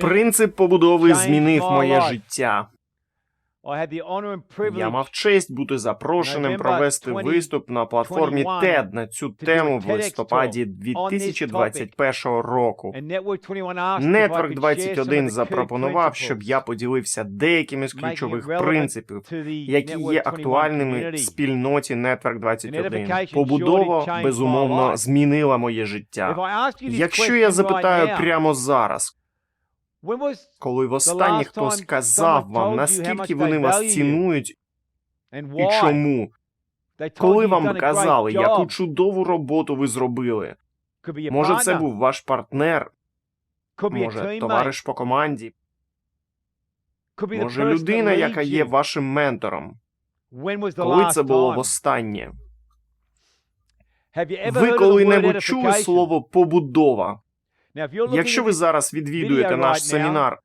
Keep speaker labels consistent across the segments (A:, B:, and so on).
A: Принцип побудови змінив моє життя. Я мав честь бути запрошеним провести виступ на платформі TED на цю тему в листопаді 2021 року. Network 21 запропонував, щоб я поділився деякими з ключових принципів, які є актуальними в спільноті Network 21. Побудова безумовно змінила моє життя. Якщо я запитаю прямо зараз, коли востаннє хтось сказав вам, наскільки вони вас цінують і чому, коли вам казали, яку чудову роботу ви зробили, може, це був ваш партнер, може, товариш по команді, може, людина, яка є вашим ментором. Коли це було востаннє? Ви коли-небудь чули слово побудова? Якщо ви зараз відвідуєте наш семінар,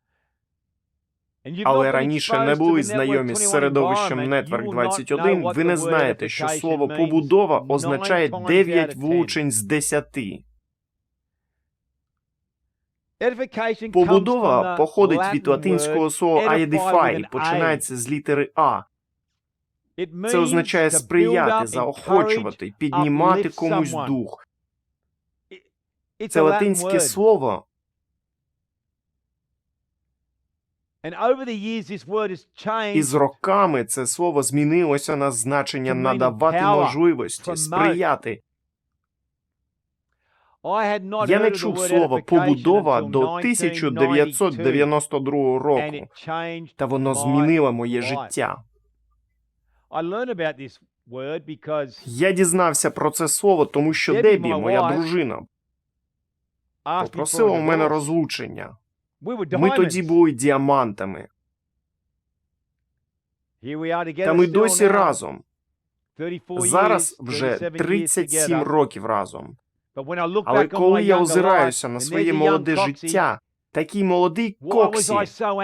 A: але раніше не були знайомі з середовищем Network 21, ви не знаєте, що слово побудова означає 9 влучень з 10. Побудова походить від латинського слова «edify» і починається з літери А. Це означає сприяти, заохочувати, піднімати комусь дух. Це латинське слово, і з роками це слово змінилося на значення надавати можливості, сприяти. Я не чув слова побудова до 1992 року, та воно змінило моє життя. Я дізнався про це слово, тому що Дебі, моя дружина, попросила у мене розлучення. Ми тоді були діамантами, та ми досі разом. Зараз вже 37 років разом. Але коли я озираюся на своє молоде життя, такий молодий Коксі,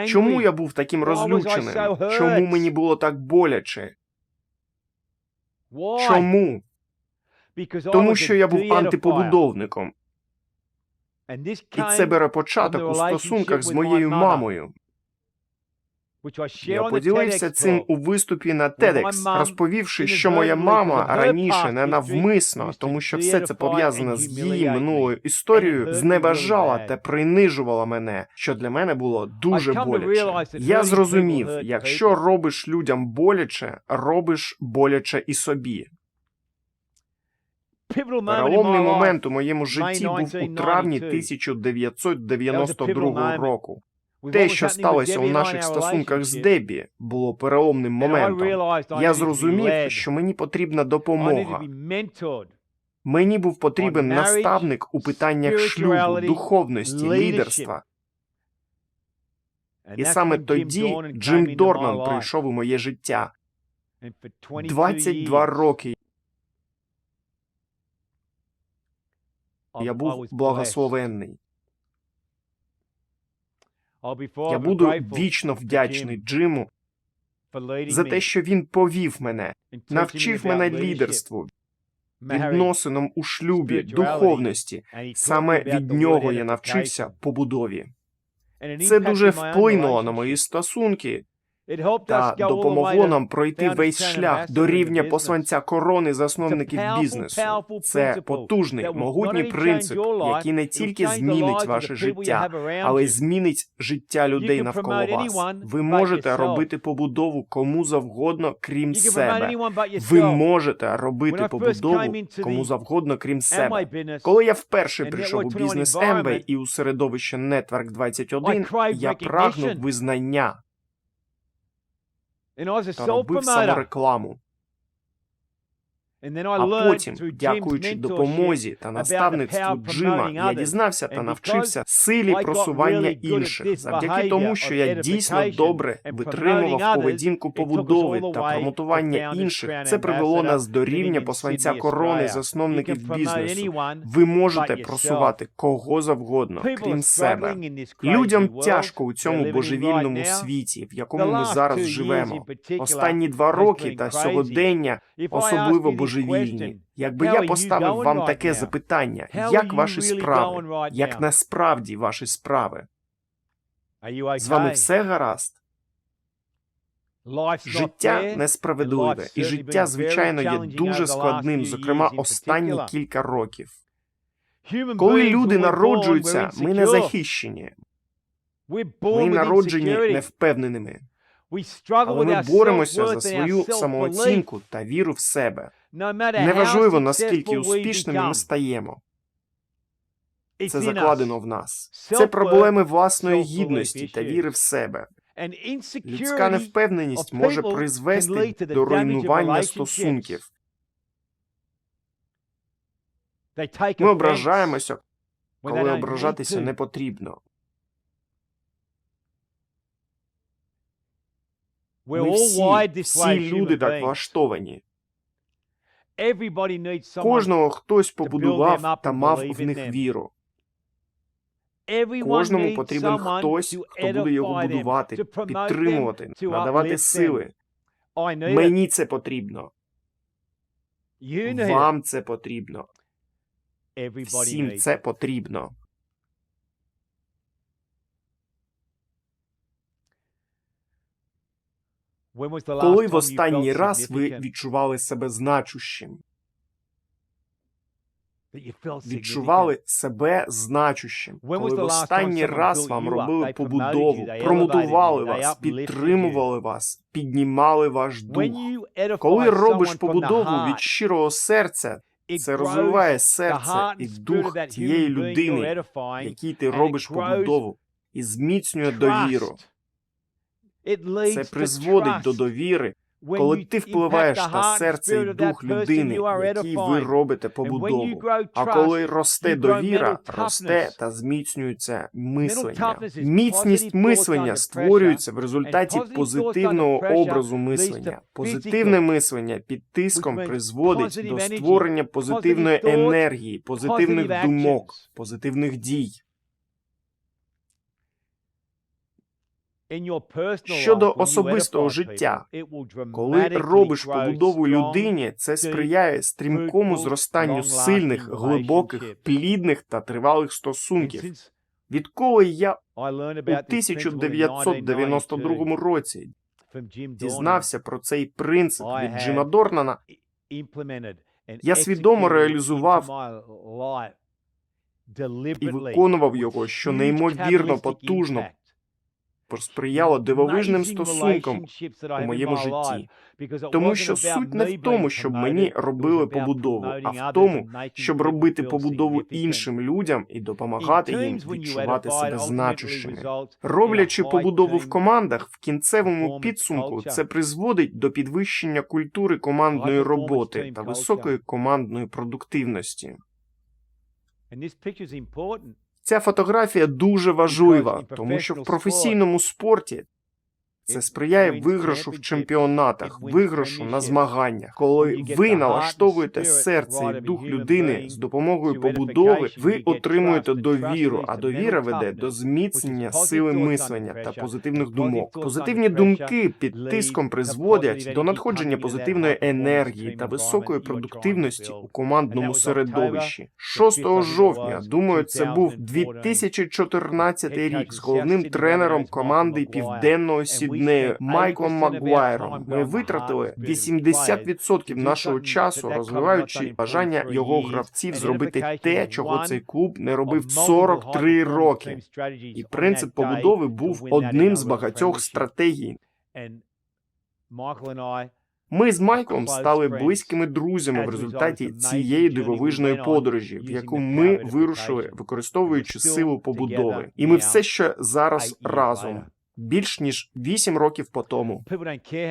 A: чому я був таким розлюченим? Чому мені було так боляче? Чому? Тому що я був антипобудовником. І це бере початок у стосунках з моєю мамою. Я поділився цим у виступі на TEDx, розповівши, що моя мама раніше ненавмисно, тому що все це пов'язане з її минулою історією, зневажала та принижувала мене, що для мене було дуже боляче. Я зрозумів, якщо робиш людям боляче, робиш боляче і собі. Переломний момент у моєму житті був у травні 1992 року. Те, що сталося у наших стосунках з Дебі, було переломним моментом. Я зрозумів, що мені потрібна допомога. Мені був потрібен наставник у питаннях шлюбу, духовності, лідерства. І саме тоді Джим Дорнан прийшов у моє життя. 22 роки я був благословенний. Я буду вічно вдячний Джиму за те, що він повів мене, навчив мене лідерству, відносинам у шлюбі, духовності. Саме від нього я навчився побудові. Це дуже вплинуло на мої стосунки та допомогло нам пройти весь шлях до рівня посланця корони засновників бізнесу. Це потужний, могутній принцип, який не тільки змінить ваше життя, але й змінить життя людей навколо вас. Ви можете робити побудову кому завгодно, крім себе. Ви можете робити побудову кому завгодно, крім себе. Коли я вперше прийшов у бізнес Ембей і у середовище Network 21, я прагнув визнання та робив саморекламу. А потім, дякуючи допомозі та наставництву Джима, я дізнався та навчився силі просування інших, завдяки тому, що я дійсно добре витримував поведінку побудови та промотування інших. Це привело нас до рівня посланця корони засновників бізнесу. Ви можете просувати кого завгодно, крім себе. Людям тяжко у цьому божевільному світі, в якому ми зараз живемо. Останні два роки та сьогодення особливо божевільні. Якби я поставив вам таке запитання, як ваші справи, як насправді ваші справи? З вами все гаразд. Життя несправедливе, і життя, звичайно, є дуже складним, зокрема останні кілька років. Коли люди народжуються, ми не захищені. Ми народжені невпевненими, але ми боремося за свою самооцінку та віру в себе. Неважливо, наскільки успішними ми стаємо. Це закладено в нас. Це проблеми власної гідності та віри в себе. Людська невпевненість може призвести до руйнування стосунків. Ми ображаємося, коли ображатися не потрібно. Ми всі, всі люди так влаштовані. Кожного хтось побудував та мав в них віру. Кожному потрібен хтось, хто буде його будувати, підтримувати, надавати сили. Мені це потрібно. Вам це потрібно. Всім це потрібно. Коли в останній раз ви відчували себе значущим? Відчували себе значущим, коли в останній раз вам робили побудову, промудували вас, підтримували вас, піднімали ваш дух. Коли робиш побудову від щирого серця, це розвиває серце і дух тієї людини, якій ти робиш побудову, і зміцнює довіру. Це призводить до довіри, коли ти впливаєш на серце і дух людини, якій ви робите побудову. А коли росте довіра, росте та зміцнюється мислення. Міцність мислення створюється в результаті позитивного образу мислення. Позитивне мислення під тиском призводить до створення позитивної енергії, позитивних думок, позитивних дій.
B: Щодо особистого життя,
A: Коли робиш побудову людині, це сприяє стрімкому зростанню сильних, глибоких, плідних та тривалих стосунків. Відколи я у 1992 році дізнався про цей принцип від Джима Дорнана,
B: я свідомо реалізував
A: і виконував його, що неймовірно потужно посприяло дивовижним стосункам у моєму житті. Тому що суть не в тому, щоб мені робили побудову, а в тому, щоб робити побудову іншим людям і допомагати їм відчувати себе значущими. Роблячи побудову в командах, в кінцевому підсумку це призводить до підвищення культури командної роботи та високої командної продуктивності. Ця фотографія дуже важлива, тому що в професійному спорті це сприяє виграшу в чемпіонатах, виграшу на змаганнях. Коли ви налаштовуєте серце і дух людини з допомогою побудови, ви отримуєте довіру, а довіра веде до зміцнення сили мислення та позитивних думок. Позитивні думки під тиском призводять до надходження позитивної енергії та високої продуктивності у командному середовищі. 6 жовтня, думаю, це був 2014 рік з головним тренером команди Південного Сіднею Майклом Макгуайром. Ми витратили 80% нашого часу, розвиваючи бажання його гравців зробити те, чого цей клуб не робив 43 роки. І принцип побудови був одним з багатьох стратегій. Ми з Майклом стали близькими друзями в результаті цієї дивовижної подорожі, в яку ми вирушили, використовуючи силу побудови, і ми все ще зараз разом. Більш ніж вісім років по тому.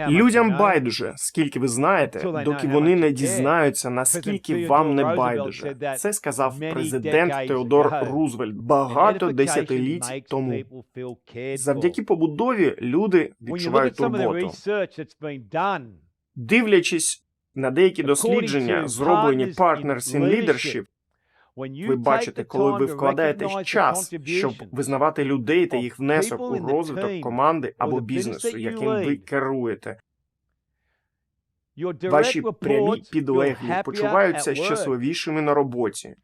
A: Людям байдуже, скільки ви знаєте, доки вони не дізнаються, наскільки вам не байдуже. Це сказав президент Теодор Рузвельт багато десятиліть тому. Завдяки побудові люди відчувають турботу. Дивлячись на деякі дослідження, зроблені Partners in Leadership, ви бачите, коли ви вкладаєте час, щоб визнавати людей та їх внесок у розвиток команди або бізнесу, яким ви керуєте. Ваші прямі підлеглі почуваються щасливішими на роботі.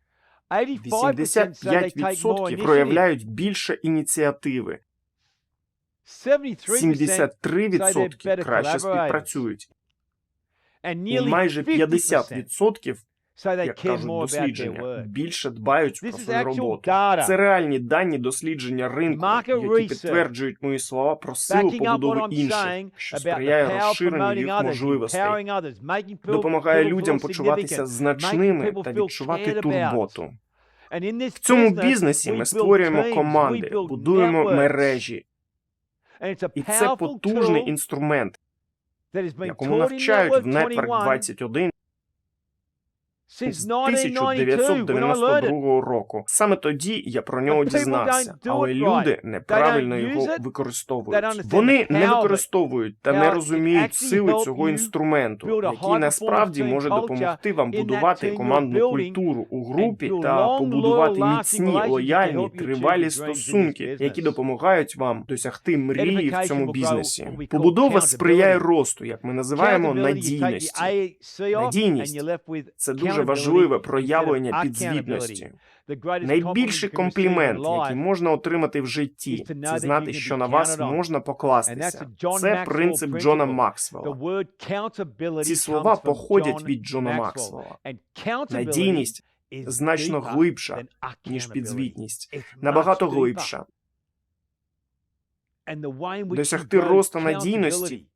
A: 85% проявляють більше ініціативи. 73% краще співпрацюють. І майже 50%, як кажуть дослідження, більше дбають про свою роботу. Це реальні дані дослідження ринку, які підтверджують мої слова про силу побудови інших, що сприяє розширенню їх можливостей, допомагає людям почуватися значними та відчувати турботу. В цьому бізнесі ми створюємо команди, будуємо мережі, і це потужний інструмент, якому навчають в Network 21 з 1992 року. Саме тоді я про нього дізнався, але люди неправильно його використовують. Вони не використовують та не розуміють сили цього інструменту, який насправді може допомогти вам будувати командну культуру у групі та побудувати міцні, лояльні, тривалі стосунки, які допомагають вам досягти мрії в цьому бізнесі. Побудова сприяє росту, як ми називаємо надійності. Надійність – це дуже важливе проявлення підзвітності. Найбільший комплімент, який можна отримати в житті, це знати, що на вас можна покластися. Це принцип Джона Максвелла. Ці слова походять від Джона Максвелла. Надійність значно глибша, ніж підзвітність, набагато глибша. Досягти росту надійності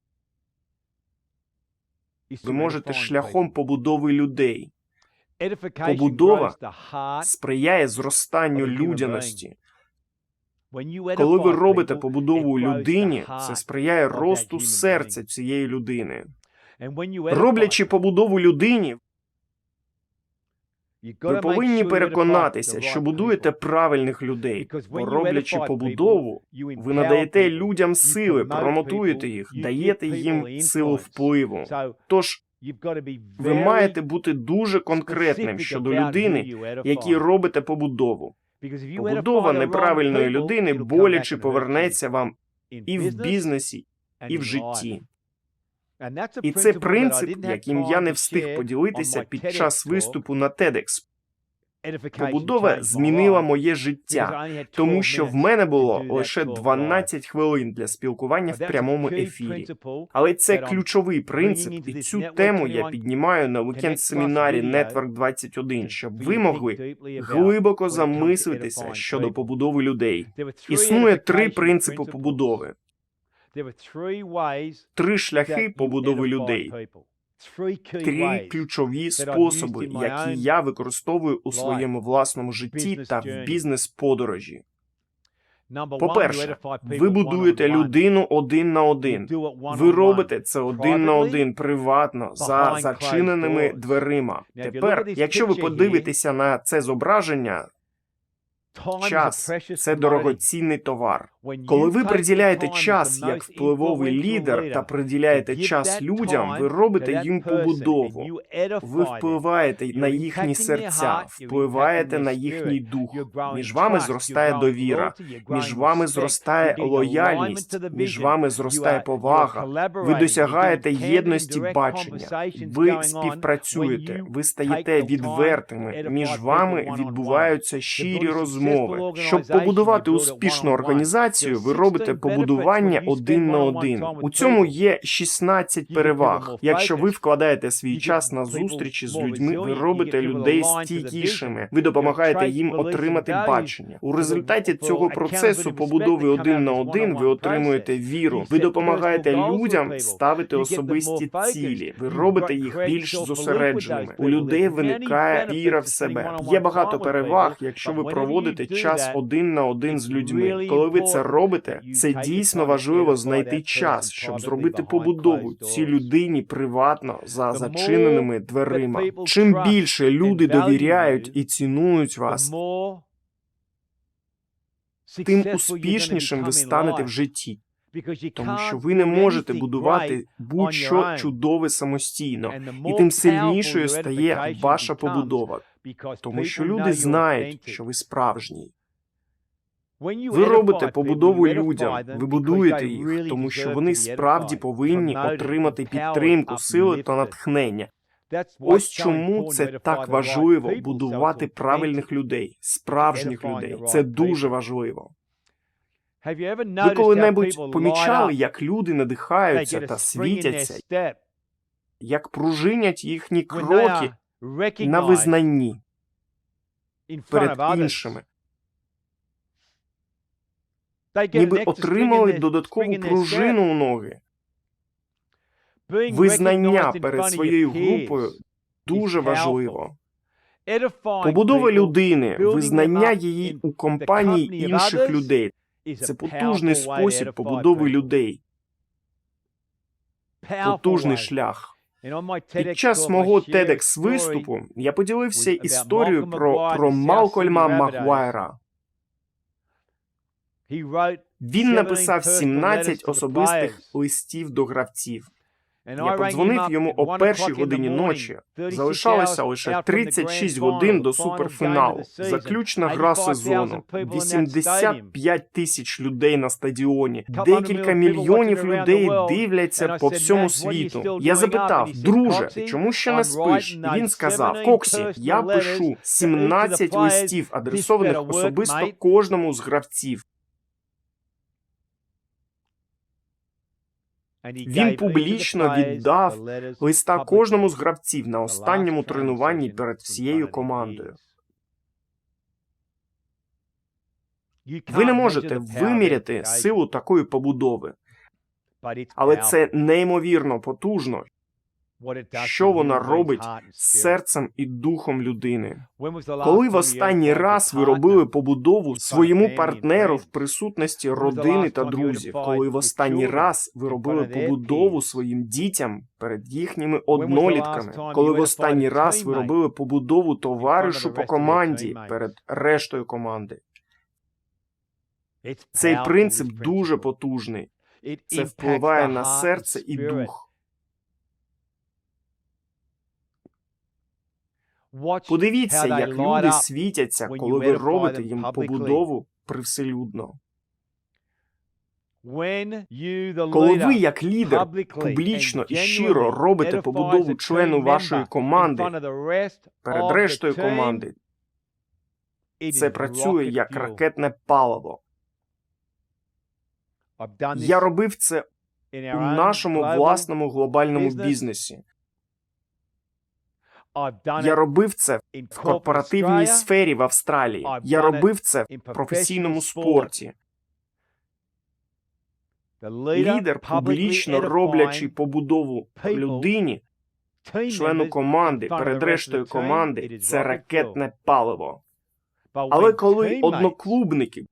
A: ви можете шляхом побудови людей.
B: Побудова
A: Сприяє зростанню людяності. Коли ви робите побудову у людині, це сприяє росту серця цієї людини. Роблячи побудову людині, ви повинні переконатися, що будуєте правильних людей. Бо роблячи побудову, ви надаєте людям сили, промотуєте їх, даєте їм силу впливу. Тож ви маєте бути дуже конкретним щодо людини, якій робите побудову. Побудова неправильної людини боляче повернеться вам і в бізнесі, і в житті. І це принцип, яким я не встиг поділитися під час виступу на TEDx. Побудова змінила моє життя, тому що в мене було лише 12 хвилин для спілкування в прямому ефірі. Але це ключовий принцип, і цю тему я піднімаю на вікенд семінарі Network 21, щоб ви могли глибоко замислитися щодо побудови людей. Існує три принципи побудови, три шляхи побудови людей. Три ключові способи, які я використовую у своєму власному житті та в бізнес-подорожі. По-перше, ви будуєте людину один на один. Ви робите це один на один приватно за зачиненими дверима. Тепер, якщо ви подивитеся на це зображення, час це дорогоцінний товар. Коли ви приділяєте час як впливовий лідер та приділяєте час людям, ви робите їм побудову. Ви впливаєте на їхні серця, впливаєте на їхній дух. Між вами зростає довіра, між вами зростає лояльність, між вами зростає повага. Ви досягаєте єдності бачення. Ви співпрацюєте, ви стаєте відвертими. Між вами відбуваються щирі розмови. Щоб побудувати успішну організацію, ви робите побудування один на один. У цьому є 16 переваг. Якщо ви вкладаєте свій час на зустрічі з людьми, ви робите людей стійкішими. Ви допомагаєте їм отримати бачення. У результаті цього процесу побудови один на один ви отримуєте віру. Ви допомагаєте людям ставити особисті цілі. Ви робите їх більш зосередженими. У людей виникає віра в себе. Є багато переваг, якщо ви проводите час один на один з людьми. Коли ви це робите, це дійсно важливо знайти час, щоб зробити побудову цій людині приватно за зачиненими дверима. Чим більше люди довіряють і цінують вас, тим успішнішим ви станете в житті. Тому що ви не можете будувати будь-що чудове самостійно, і тим сильнішою стає ваша побудова, тому що люди знають, що ви справжній. Ви робите побудову людям, ви будуєте їх, тому що вони справді повинні отримати підтримку, сили та натхнення. Ось чому це так важливо будувати правильних людей, справжніх людей. Це дуже важливо. Ви коли-небудь помічали, як люди надихаються та світяться, як пружинять їхні кроки на визнанні перед іншими, ніби отримали додаткову пружину у ноги. Визнання перед своєю групою дуже важливо. Побудова людини, визнання її у компанії інших людей. це потужний спосіб побудови людей, потужний шлях. Під час мого TEDx виступу я поділився історією про, про Малкольма Магуайра. Він написав 17 особистих листів до гравців. Я подзвонив йому о першій годині ночі. Залишалося лише 36 годин до суперфіналу. Заключна гра сезону. 85 тисяч людей на стадіоні. Декілька мільйонів людей дивляться по всьому світу. Я запитав, друже, ти чому ще не спиш? І Він сказав: Коксі, я пишу 17 листів, адресованих особисто кожному з гравців. Він публічно віддав листа кожному з гравців на останньому тренуванні перед всією командою. Ви не можете виміряти силу такої побудови, але це неймовірно потужно, що вона робить з серцем і духом людини. Коли в останній раз ви робили побудову своєму партнеру в присутності родини та друзів, коли в останній раз ви робили побудову своїм дітям перед їхніми однолітками, коли в останній раз ви робили побудову товаришу по команді перед рештою команди. Цей принцип дуже потужний. Це впливає на серце і дух. Подивіться, як люди світяться, коли ви робите їм побудову привселюдно. Коли ви, як лідер, публічно і щиро робите побудову члену вашої команди перед рештою команди, це працює як ракетне паливо. Я робив це у нашому власному глобальному бізнесі. Я робив це в корпоративній сфері в Австралії. Я робив це в професійному спорті. Лідер, публічно роблячи побудову людині, члену команди перед рештою команди, це ракетне паливо. Але коли одноклубники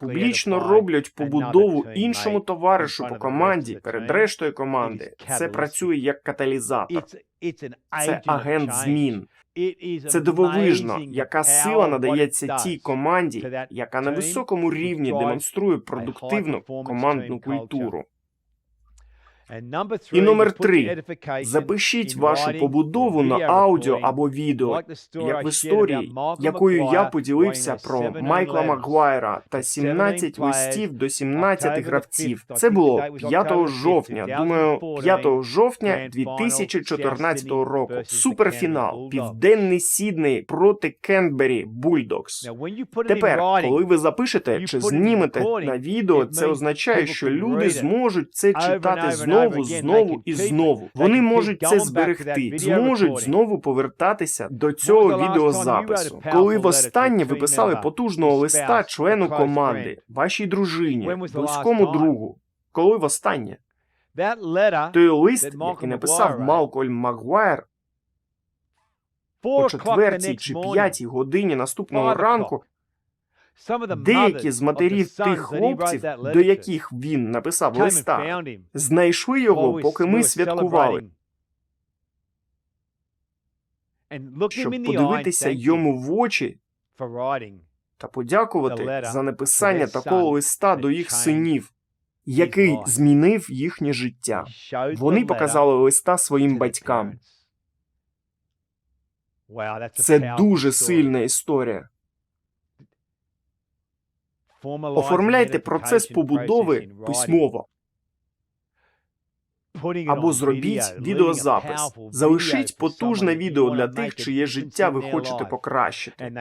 A: публічно роблять побудову іншому товаришу по команді перед рештою команди, це працює як каталізатор. Це агент змін. Це дивовижно, яка сила надається тій команді, яка на високому рівні демонструє продуктивну командну культуру. І номер три. Запишіть вашу побудову на аудіо або відео, як в історії, якою я поділився про Майкла Магуайра та 17 листів до 17 гравців. Це було 5 жовтня. Думаю, 5 жовтня 2014 року. Суперфінал. Південний Сідней проти Кенбері Бульдокс. Тепер, коли ви запишете чи знімете на відео, це означає, що люди зможуть це читати знову знову, знову і знову. Вони можуть це зберегти, зможуть знову повертатися до цього відеозапису. Коли востаннє ви писали потужного листа члену команди, вашій дружині, близькому другу. Коли востаннє? Той лист, який написав Малкольм Магуайр о четвертій чи п'ятій годині наступного ранку, Деякі з матерів тих хлопців, до яких він написав листа, знайшли його, поки ми святкували, щоб подивитися йому в очі та подякувати за написання такого листа до їх синів, який змінив їхнє життя. Вони показали листа своїм батькам. Це дуже сильна історія. Оформляйте процес побудови письмово. Або зробіть відеозапис. Залишіть потужне відео для тих, чиє життя ви хочете покращити.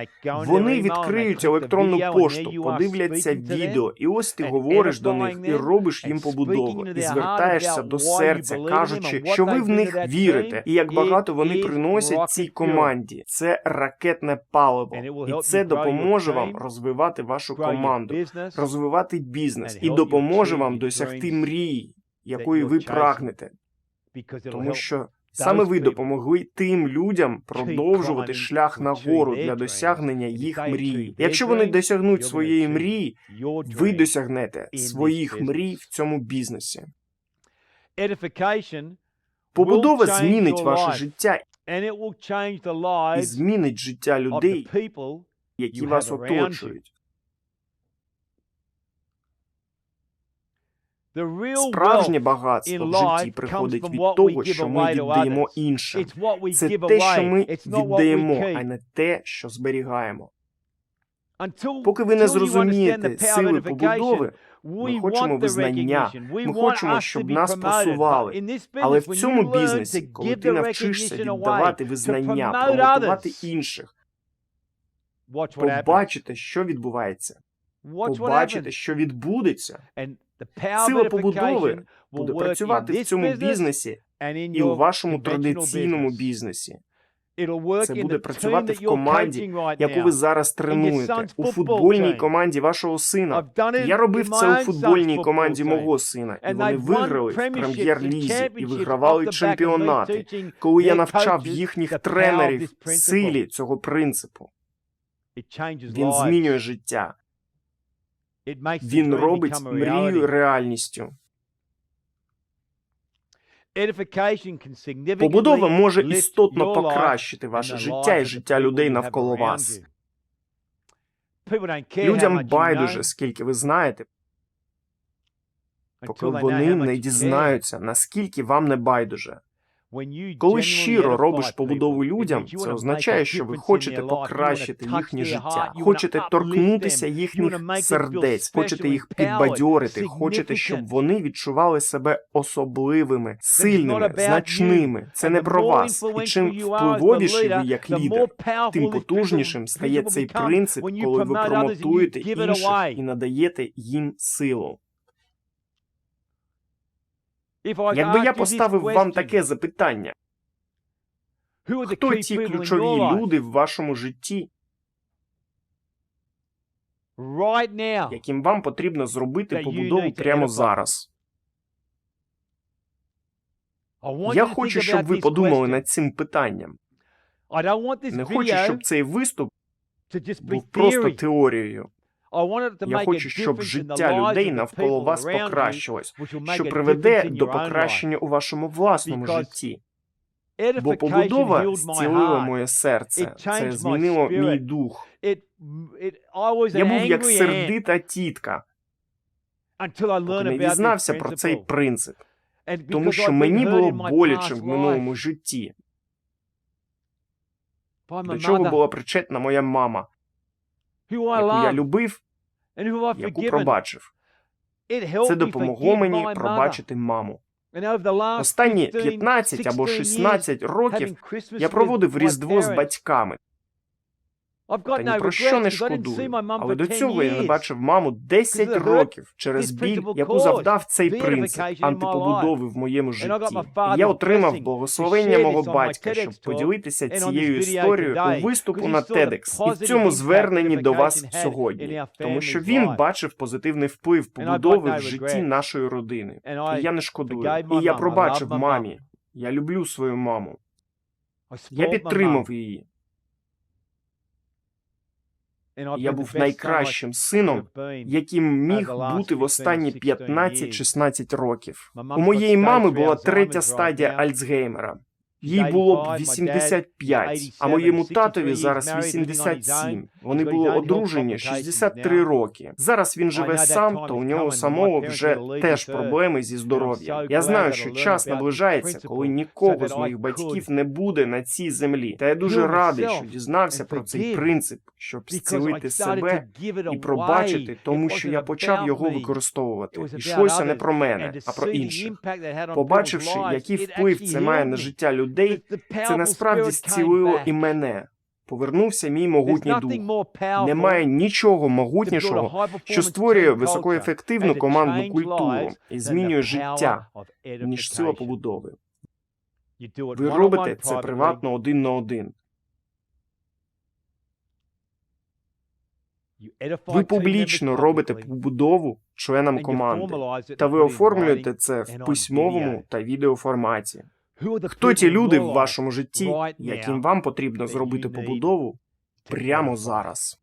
A: Вони відкриють електронну пошту, подивляться відео, і ось ти говориш до них і робиш їм побудову, і звертаєшся до серця, кажучи, що ви в них вірите, і як багато вони приносять цій команді. Це ракетне паливо, і це допоможе вам розвивати вашу команду, розвивати бізнес. і допоможе вам досягти мрії, якої ви прагнете, тому що. Саме ви допомогли тим людям продовжувати шлях нагору для досягнення їх мрії. Якщо вони досягнуть своєї мрії, ви досягнете своїх мрій в цьому бізнесі. Побудова змінить ваше життя і змінить життя людей, які вас оточують. Справжнє багатство в житті приходить від того, що ми віддаємо іншим. Це те, що ми віддаємо, а не те, що зберігаємо. Поки ви не зрозумієте сили побудови, ми хочемо визнання, ми хочемо, щоб нас просували. Але в цьому бізнесі, коли ти навчишся віддавати визнання, промотувати інших, побачите, що відбувається, побачите, що відбудеться. Сила побудови буде працювати в цьому бізнесі і у вашому традиційному бізнесі. Це буде працювати в команді, яку ви зараз тренуєте, у футбольній команді вашого сина. Я робив це у футбольній команді мого сина, і вони виграли в прем'єр-лізі і вигравали чемпіонати, коли я навчав їхніх тренерів силі цього принципу. Він змінює життя. Він робить мрію реальністю. Побудова може істотно покращити ваше життя і життя людей навколо вас. Людям байдуже, скільки ви знаєте, поки вони не дізнаються, наскільки вам не байдуже. Коли щиро робиш побудову людям, це означає, що ви хочете покращити їхнє життя, хочете торкнутися їхніх сердець, хочете їх підбадьорити, хочете, щоб вони відчували себе особливими, сильними, значними. Це не про вас. І чим впливовіший ви як лідер, тим потужнішим стає цей принцип, коли ви промотуєте інших і надаєте їм силу. Якби я поставив вам таке запитання, хто ті ключові люди в вашому житті, яким вам потрібно зробити побудову прямо зараз? Я хочу, щоб ви подумали над цим питанням. Не хочу, щоб цей виступ був просто теорією. Я хочу, щоб життя людей навколо вас покращилось, що приведе до покращення у вашому власному житті. Бо побудова зцілила моє серце, це змінило мій дух. Я був як сердита тітка, поки не дізнався про цей принцип, тому що мені було боляче в минулому житті. До чого була причетна моя мама, яку я любив, яку пробачив. Це допомогло мені пробачити маму. Останні 15 або 16 років я проводив Різдво з батьками. Та ні про що не шкодую. Але до цього я не бачив маму 10 років через біль, яку завдав цей принцип антипобудови в моєму житті. І я отримав благословення мого батька, щоб поділитися цією історією у виступу на TEDx і в цьому зверненні до вас сьогодні, тому що він бачив позитивний вплив побудови в житті нашої родини. І я не шкодую. І я пробачив мамі. Я люблю свою маму. Я підтримав її. Я був найкращим сином, яким міг бути в останні 15-16 років. У моєї мами була третя стадія Альцгеймера. Їй було б 85, а моєму татові зараз 87. Вони були одружені 63 роки. Зараз він живе сам, то у нього самого вже теж проблеми зі здоров'ям. Я знаю, що час наближається, коли нікого з моїх батьків не буде на цій землі. Та я дуже радий, що дізнався про цей принцип, щоб зцілити себе і пробачити, тому що я почав його використовувати. Йшлося не про мене, а про інших. Побачивши, який вплив це має на життя людей, це насправді зцілило і мене. Повернувся мій могутній дух. Немає нічого могутнішого, що створює високоефективну командну культуру і змінює життя, ніж сила побудови. Ви робите це приватно один на один. Ви публічно робите побудову членам команди, та ви оформлюєте це в письмовому та відеоформаті. Хто ті люди в вашому житті, яким вам потрібно зробити побудову прямо зараз?